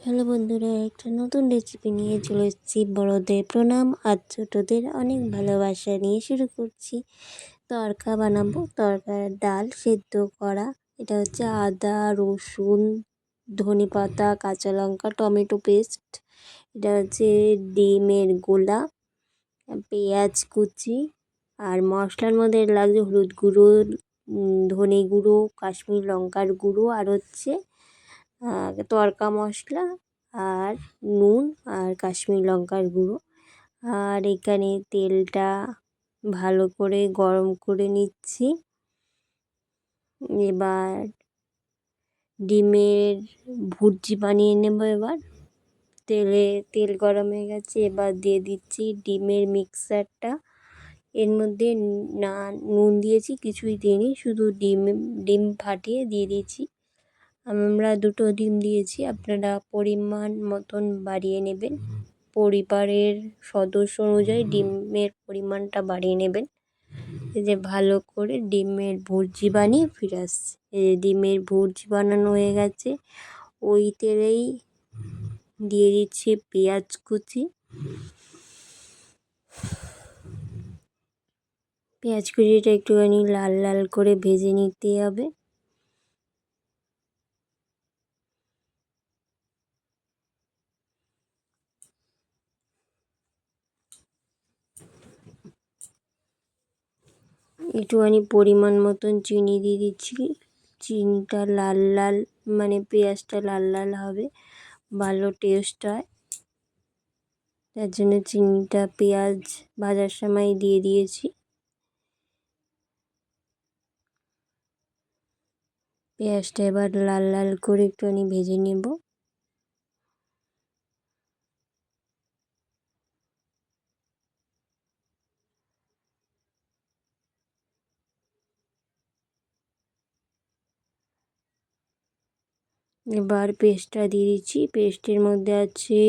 Hello বন্ধুরা, একটা নতুন রেসিপি নিয়ে চলে এসেছি। বড়োদের প্রণাম আর ছোটোদের অনেক ভালোবাসা নিয়ে শুরু করছি। তরকা বানাবো তরকার ডাল সেদ্ধ করা। এটা হচ্ছে আদা, রসুন, ধনে পাতা, কাঁচা লঙ্কা, টমেটো পেস্ট। এটা হচ্ছে ডিমের গোলা, পেঁয়াজ কুচি আর মশলার মধ্যে লাগছে হলুদ গুঁড়ো ধনে গুঁড়ো, কাশ্মীর লঙ্কার গুঁড়ো আর হচ্ছে তড়কা মশলা আর নুন আর কাশ্মীর লঙ্কার গুঁড়ো। আর এখানে তেলটা ভালো করে গরম করে নিচ্ছি। এবার ডিমের ভুর্জি বানিয়ে নেব এবার। তেলে, তেল গরম হয়ে গেছে, এবার দিয়ে দিচ্ছি ডিমের মিক্সারটা। এর মধ্যে না, নুন দিয়েছি, কিছুই দিইনি, শুধু ডিম ডিম ফাটিয়ে দিয়ে দিয়েছি। আমরা দুটো ডিম দিয়েছি, আপনারা পরিমাণ মতন বাড়িয়ে নেবেন। পরিবারের সদস্য অনুযায়ী ডিমের পরিমাণটা বাড়িয়ে নেবেন। এই যে ভালো করে ডিমের ভুর্জি বানিয়ে ফিরে আসছে। এই যে ডিমের ভুর্জি বানানো হয়ে গেছে। ওই তেলেই দিয়ে দিচ্ছি পেঁয়াজ কুচি। পেঁয়াজ কুচিটা একটুখানি লাল লাল করে ভেজে নিতে হবে। একটুখানি পরিমাণ মতন চিনি দিয়ে দিচ্ছি। চিনিটা লাল লাল মানে পেঁয়াজটা লাল লাল হবে, ভালো টেস্ট হয়। তার জন্য চিনিটা পেঁয়াজ ভাজার সময় দিয়ে দিয়েছি। পেঁয়াজটা এবার লাল লাল করে একটুখানি ভেজে নেব। এবার পেস্টটা দিয়ে দিচ্ছি। পেস্টের মধ্যে আছে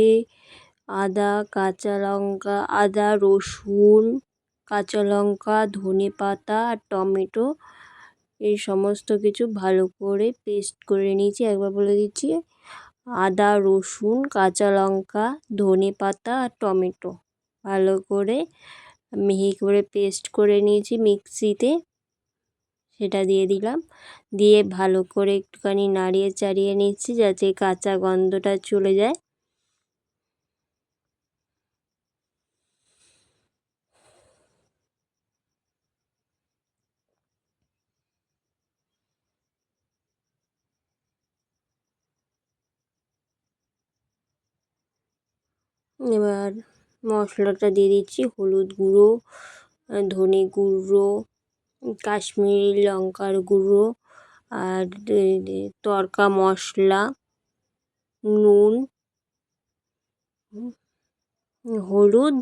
আদা, কাঁচা লঙ্কা, আদা, রসুন, কাঁচা লঙ্কা, ধনে পাতা আর টমেটো। এই সমস্ত কিছু ভালো করে পেস্ট করে নিয়েছি। একবার বলে দিচ্ছি, আদা, রসুন, কাঁচা লঙ্কা, ধনে পাতা আর টমেটো। ভালো করে মিহি করে পেস্ট করে নিয়েছি মিক্সিতে। সেটা দিয়ে দিলাম। দিয়ে ভালো করে একটুখানি নাড়িয়ে চাড়িয়ে নিচ্ছি যাতে কাঁচা গন্ধটা চলে যায়। এবার মশলাটা দিয়ে দিচ্ছি হলুদ গুঁড়ো, ধনে গুঁড়ো কাশ্মীরি লঙ্কার গুঁড়ো আর তড়কা মশলা, নুন, হলুদ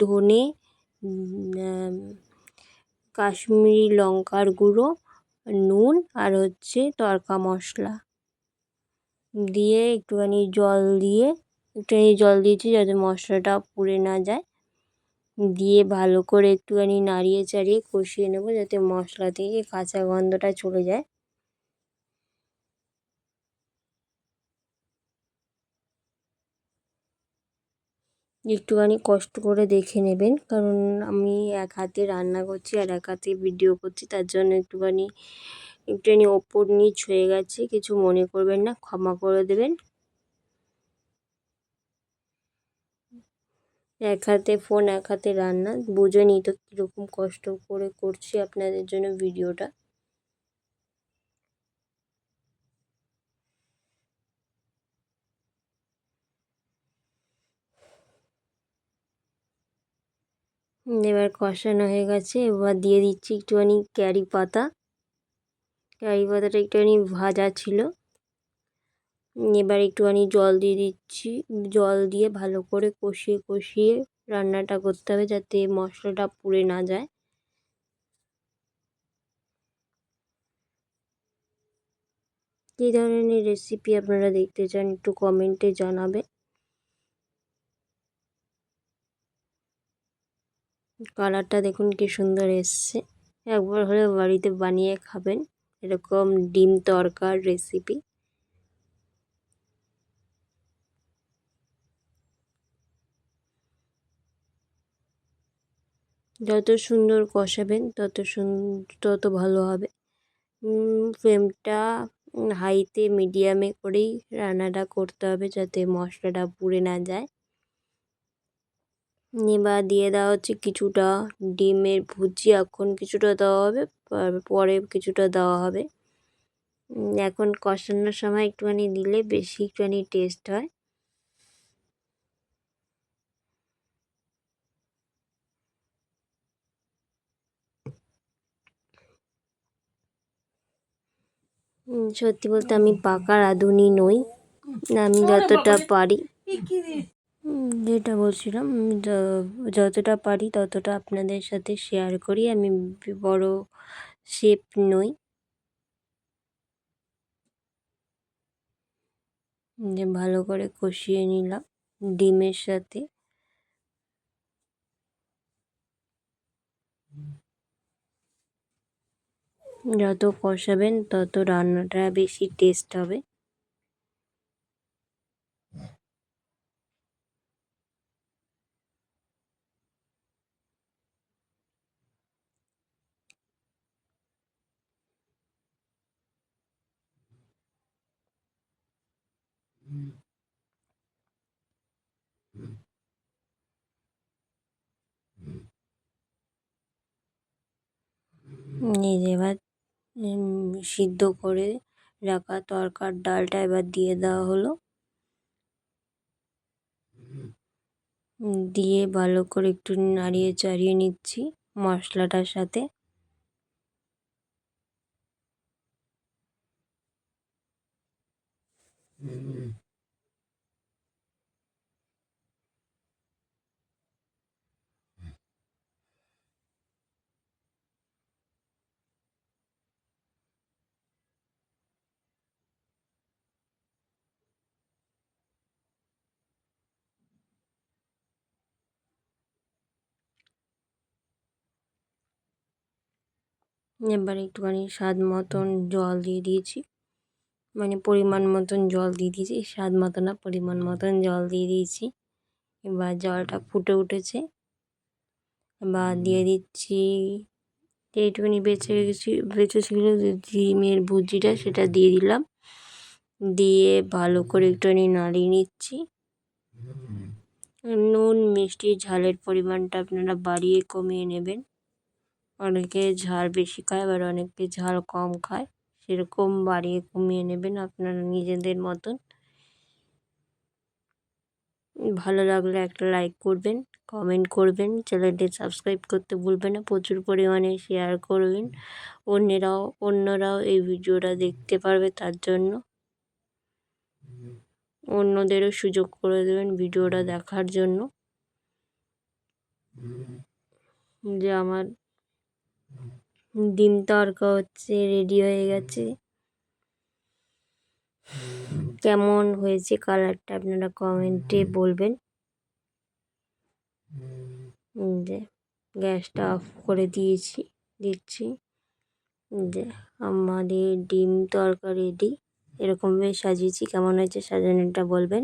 ধনে কাশ্মীরি লঙ্কার গুঁড়ো, নুন আর হচ্ছে তড়কা মশলা। দিয়ে একটুখানি জল দিয়ে, একটুখানি জল দিয়েছি যাতে মশলাটা পুড়ে না যায়। দিয়ে ভালো করে একটুখানি নাড়িয়ে চাড়িয়ে কষিয়ে নেব যাতে মশলা থেকে কাঁচা গন্ধটা চলে যায়। একটুখানি কষ্ট করে দেখে নেবেন, কারণ আমি এক হাতে রান্না করছি আর এক হাতে ভিডিও করছি, তার জন্য একটুখানি একটুখানি ওপর নিচ হয়ে গেছে, কিছু মনে করবেন না, ক্ষমা করে দেবেন। এক হাতে ফোন এক হাতে রান্না। বুঝে বুঝেনি তো কীরকম কষ্ট করে করছি আপনাদের জন্য ভিডিওটা। এবার কষানো হয়ে গেছে, এবার দিয়ে দিচ্ছি একটুখানি ক্যারি পাতা। ক্যারি পাতাটা একটুখানি ভাজা ছিল। এবার একটুখানি জল দিয়ে দিচ্ছি। জল দিয়ে ভালো করে কষিয়ে কষিয়ে রান্নাটা করতে হবে যাতে মশলাটা পুড়ে না যায়। কী ধরনের রেসিপি আপনারা দেখতে চান একটু কমেন্টে জানাবে কালারটা দেখুন কি সুন্দর এসছে। একবার হলে বাড়িতে বানিয়ে খাবেন। এরকম ডিম তরকার রেসিপি যত সুন্দর কষাবেন, তত সুন, তত ভালো হবে। ফ্লেমটা হাইতে, মিডিয়ামে করেই রান্নাটা করতে হবে যাতে মশলাটা পুড়ে না যায়। এবার দিয়ে দেওয়া হচ্ছে কিছুটা ডিমের ভুজি, এখন কিছুটা দেওয়া হবে, পরে কিছুটা দেওয়া হবে। এখন কষানোর সময় একটুখানি দিলে বেশি একটুখানি টেস্ট হয়। সত্যি বলতে আমি পাকা রাঁধুনি নই। আমি যতটা পারি যেটা বলছিলাম যতটা পারি ততটা আপনাদের সাথে শেয়ার করি। আমি বড় শেপ নই। যে ভালো করে কষিয়ে নিলাম ডিমের সাথে। যত কষাবেন তত রান্নাটা বেশি টেস্ট হবে। এবার সিদ্ধ করে রাখা তরকার ডালটা এবার দিয়ে দেওয়া হলো। দিয়ে ভালো করে একটু নাড়িয়ে চাড়িয়ে নিচ্ছি মশলাটার সাথে। এবার একটুখানি স্বাদ মতন জল দিয়ে দিয়েছি। মানে পরিমাণ মতন জল দিয়ে দিয়েছি। স্বাদ মতো না, পরিমাণ মতন জল দিয়ে দিয়েছি। এবার জলটা ফুটে উঠেছে। এবার দিয়ে দিচ্ছি একটুখানি বেঁচে গেছি বেঁচেছিলো ডিমের ভুজিটা, সেটা দিয়ে দিলাম। দিয়ে ভালো করে একটুখানি নাড়িয়ে নিচ্ছি। নুন, মিষ্টি, ঝালের পরিমাণটা আপনারা বাড়িয়ে কমিয়ে নেবেন। অনেকে ঝাল বেশি খায় আবার অনেকে ঝাল কম খায়। সেরকম বাড়িয়ে কমিয়ে নেবেন আপনারা নিজেদের মতন। ভালো লাগলে একটা লাইক করবেন কমেন্ট করবেন, চ্যানেলটি সাবস্ক্রাইব করতে ভুলবেন না, প্রচুর পরিমাণে শেয়ার করবেন। অন্যরাও অন্যরাও এই ভিডিওটা দেখতে পারবে তার জন্য। অন্যদেরও সুযোগ করে দেবেন ভিডিওটা দেখার জন্য। যে আমার ডিম তরকা হচ্ছে রেডি হয়ে গেছে। কেমন হয়েছে কালারটা আপনারা কমেন্টে বলবেন। যে, গ্যাসটা অফ করে দিয়েছি, দিচ্ছি। যে, আমাদের ডিম তরকা রেডি এরকমভাবে সাজিয়েছি, কেমন হয়েছে সাজানোটা বলবেন।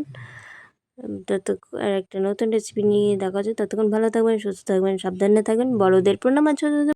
ততক্ষণ আর একটা নতুন রেসিপি নিয়ে দেখা যায় ততক্ষণ ভালো থাকবেন, সুস্থ থাকবেন, সাবধানে থাকবেন। বড়োদের প্রণাম ছোটোদের